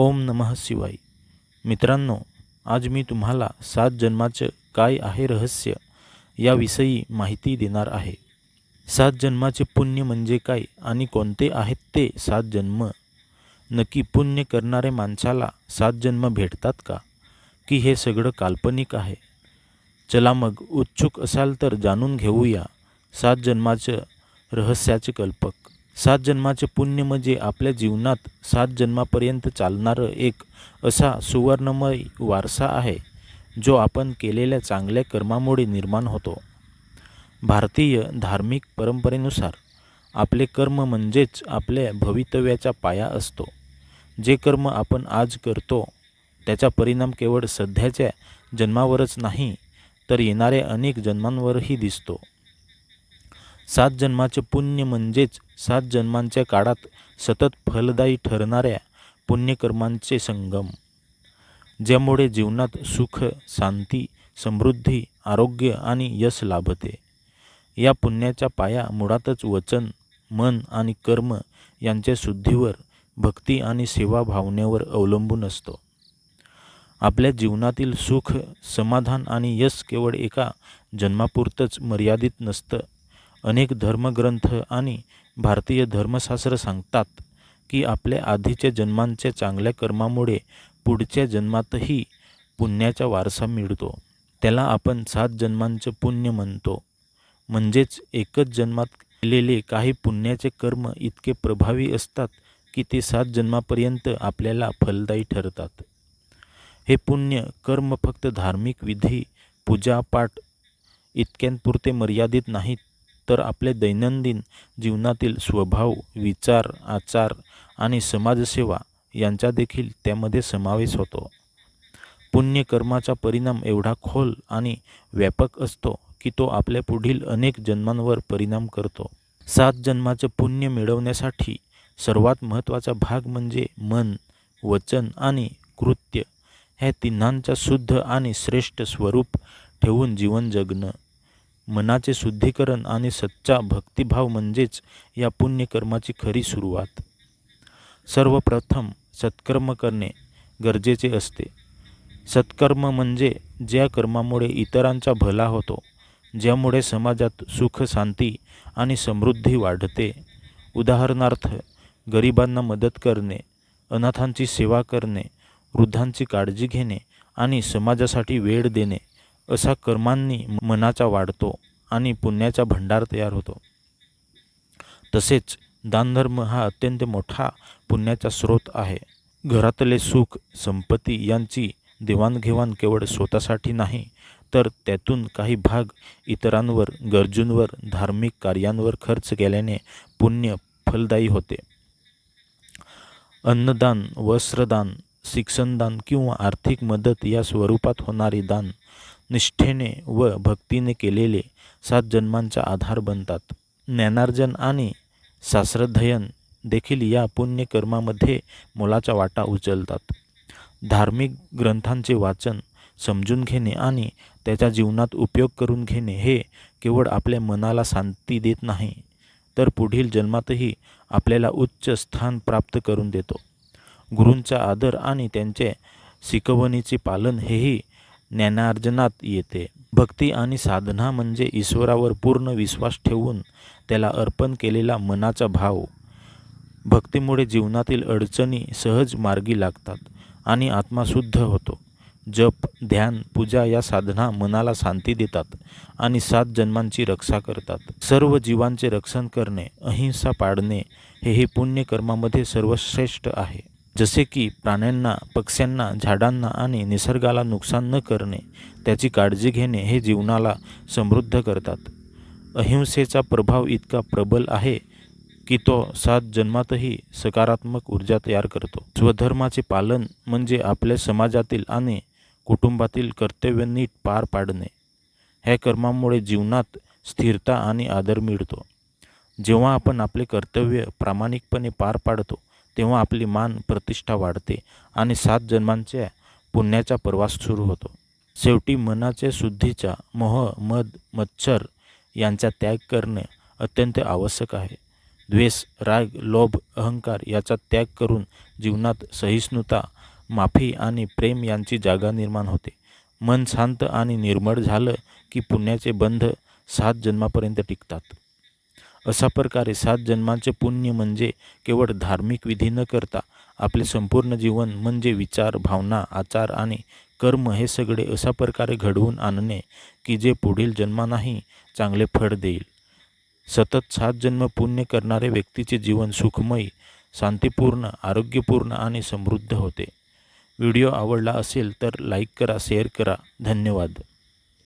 ओम नमः शिवाय. मित्रांनो आज मी तुम्हाला सात जन्माचं काय आहे रहस्य याविषयी माहिती देणार आहे. सात जन्माचे पुण्य म्हणजे काय आणि कोणते आहेत ते सात जन्म? नक्की पुण्य करणाऱ्या माणसाला सात जन्म भेटतात का? की हे सगळं काल्पनिक आहे? चला मग उत्सुक असाल तर जाणून घेऊया सात जन्माचं रहस्याचे कल्पक. सात जन्माचे पुण्य म्हणजे आपल्या जीवनात सात जन्मापर्यंत चालणारं एक असा सुवर्णमय वारसा आहे जो आपण केलेल्या चांगल्या कर्मामुळे निर्माण होतो. भारतीय धार्मिक परंपरेनुसार आपले कर्म म्हणजेच आपल्या भवितव्याचा पाया असतो. जे कर्म आपण आज करतो त्याचा परिणाम केवळ सध्याच्या जन्मावरच नाही तर येणाऱ्या अनेक जन्मांवरही दिसतो. सात जन्माचे पुण्य म्हणजेच सात जन्मांच्या काळात सतत फलदायी ठरणाऱ्या पुण्यकर्मांचे संगम ज्यामुळे जीवनात सुख शांती समृद्धी आरोग्य आणि यश लाभते. या पुण्याचा पाया मुळातच वचन मन आणि कर्म यांच्या शुद्धीवर भक्ती आणि सेवा भावनेवर अवलंबून असतो. आपल्या जीवनातील सुख समाधान आणि यश केवळ एका जन्मापुरतंच मर्यादित नसतं अनेक धर्मग्रंथ आणि भारतीय धर्मशास्त्र सांगतात की आपल्या आधीच्या जन्मांच्या चांगल्या कर्मामुळे पुढच्या जन्मातही पुण्याचा वारसा मिळतो. त्याला आपण सात जन्मांचं पुण्य म्हणतो. म्हणजेच एकच जन्मात केलेले काही पुण्याचे कर्म इतके प्रभावी असतात की ते सात जन्मापर्यंत आपल्याला फलदायी ठरतात. हे पुण्य कर्म फक्त धार्मिक विधी पूजापाठ इतक्यांपुरते मर्यादित नाहीत. तर आपले दैनंदिन जीवनातील स्वभाव विचार आचार आणि समाजसेवा यांचा देखील त्यामध्ये समावेश होतो. पुण्यकर्माचा परिणाम एवढा खोल आणि व्यापक असतो की तो आपल्या पुढील अनेक जन्मांवर परिणाम करतो. सात जन्माचे पुण्य मिळवण्यासाठी सर्वात महत्त्वाचा भाग म्हणजे मन वचन आणि कृत्य. ह्या तिन्हांचा शुद्ध आणि श्रेष्ठ स्वरूप ठेवून जीवन जगणं. मनाचे शुद्धीकरण आणि सच्चा भक्तिभाव म्हणजेच या पुण्यकर्माची खरी सुरुवात. सर्वप्रथम सत्कर्म करणे गरजेचे असते. सत्कर्म म्हणजे ज्या कर्मामुळे इतरांचा भला होतो ज्यामुळे समाजात सुख शांती आणि समृद्धी वाढते. उदाहरणार्थ गरिबांना मदत करणे अनाथांची सेवा करणे वृद्धांची काळजी घेणे आणि समाजासाठी वेळ देणे असा कर्मांनी मनाचा वाढतो आणि पुण्याचा भंडार तयार होतो. तसेच दानधर्म हा अत्यंत मोठा पुण्याचा स्रोत आहे. घरातले सुख संपत्ती यांची देवाणघेवाण केवळ स्वतःसाठी नाही तर त्यातून काही भाग इतरांवर गरजूंवर धार्मिक कार्यांवर खर्च केल्याने पुण्य फलदायी होते. अन्नदान वस्त्रदान शिक्षणदान किंवा आर्थिक मदत या स्वरूपात होणारे दान निष्ठेने व भक्तीने केलेले सात जन्मांचा आधार बनतात. ज्ञानार्जन आणि शास्त्रध्ययन देखील या पुण्यकर्मामध्ये मोलाचा वाटा उचलतात. धार्मिक ग्रंथांचे वाचन समजून घेणे आणि त्याच्या जीवनात उपयोग करून घेणे हे केवळ आपल्या मनाला शांती देत नाही तर पुढील जन्मातही आपल्याला उच्च स्थान प्राप्त करून देतो. गुरूंचा आदर आणि त्यांचे शिकवणीचे पालन हेही ज्ञानार्जनात येते. भक्ती आणि साधना म्हणजे ईश्वरावर पूर्ण विश्वास ठेवून त्याला अर्पण केलेला मनाचा भाव. भक्तीमुळे जीवनातील अडचणी सहज मार्गी लागतात आणि आत्मा शुद्ध होतो. जप ध्यान पूजा या साधना मनाला शांती देतात आणि सात जन्मांची रक्षा करतात. सर्व जीवांचे रक्षण करणे अहिंसा पाडणे हे हे पुण्यकर्मामध्ये सर्वश्रेष्ठ आहे. जसे की प्राण्यांना पक्ष्यांना झाडांना आणि निसर्गाला नुकसान न करणे त्याची काळजी घेणे हे जीवनाला समृद्ध करतात. अहिंसेचा प्रभाव इतका प्रबल आहे की तो सात जन्मातही सकारात्मक ऊर्जा तयार करतो. स्वधर्माचे पालन म्हणजे आपल्या समाजातील आणि कुटुंबातील कर्तव्य नीट पार पाडणे. ह्या कर्मामुळे जीवनात स्थिरता आणि आदर मिळतो. जेव्हा आपण आपले कर्तव्य प्रामाणिकपणे पार पाडतो तेव्हा आपली मान प्रतिष्ठा वाढते आणि सात जन्मांच्या पुण्याचा प्रवास सुरू होतो. शेवटी मनाच्या शुद्धीचा मोह मद मच्छर यांचा त्याग करणे अत्यंत आवश्यक आहे. द्वेष राग लोभ अहंकार याचा त्याग करून जीवनात सहिष्णुता माफी आणि प्रेम यांची जागा निर्माण होते. मन शांत आणि निर्मळ झालं की पुण्याचे बंध सात जन्मापर्यंत टिकतात. अशा प्रकारे सात जन्मांचे पुण्य म्हणजे केवळ धार्मिक विधी न करता आपले संपूर्ण जीवन म्हणजे विचार भावना आचार आणि कर्म हे सगळे अशा प्रकारे घडवून आणणे की जे पुढील जन्मांनाही चांगले फळ देईल. सतत सात जन्म पुण्य करणारे व्यक्तीचे जीवन सुखमय शांतीपूर्ण आरोग्यपूर्ण आणि समृद्ध होते. व्हिडिओ आवडला असेल तर लाईक करा शेअर करा. धन्यवाद.